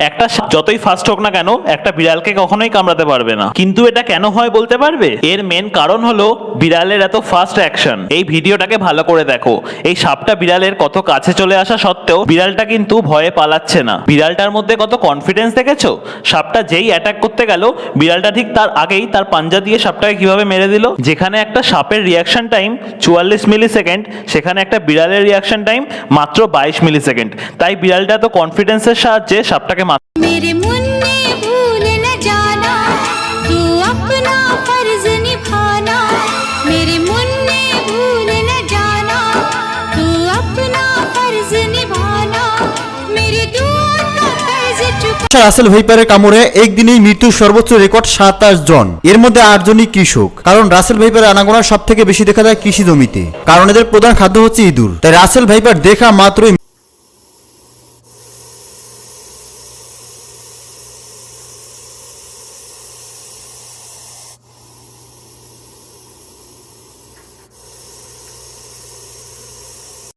একটা যতই ফাস্ট হোক না কেন, একটা বিড়ালকে কখনোই কামড়াতে পারবে না। কিন্তু এটা কেন হয় বলতে পারবে? এর মেন কারণ হলো বিড়ালের এত ফাস্ট অ্যাকশন এই ভিডিওটাকে ভালো করে দেখো। এই সাপটা বিড়ালের কত কাছে চলে আসা সত্ত্বেও বিড়ালটা কিন্তু ভয়ে পালাচ্ছে না। বিড়ালটার মধ্যে কত কনফিডেন্স দেখেছ? সাপটা যেই অ্যাটাক করতে গেল, বিড়ালটা ঠিক তার আগেই তার পাঞ্জা দিয়ে সাপটাকে কীভাবে মেরে দিল? যেখানে একটা সাপের রিয়াকশন টাইম চুয়াল্লিশ মিলি সেকেন্ড সেখানে একটা বিড়ালের রিয়াকশন টাইম মাত্র বাইশ মিলি সেকেন্ড তাই বিড়ালটা তো কনফিডেন্সের সাহায্যে সাপটাকে আচ্ছা, রাসেল ভাইপারের কামড়ে একদিনেই মৃত্যুর সর্বোচ্চ রেকর্ড সাতাশ জন। এর মধ্যে আটজনই কৃষক। কারণ রাসেল ভাইপারের আনাগোনা সব থেকে বেশি দেখা যায় কৃষি জমিতে। কারণ এদের প্রধান খাদ্য হচ্ছে ইঁদুর। তাই রাসেল ভাইপার দেখা মাত্রই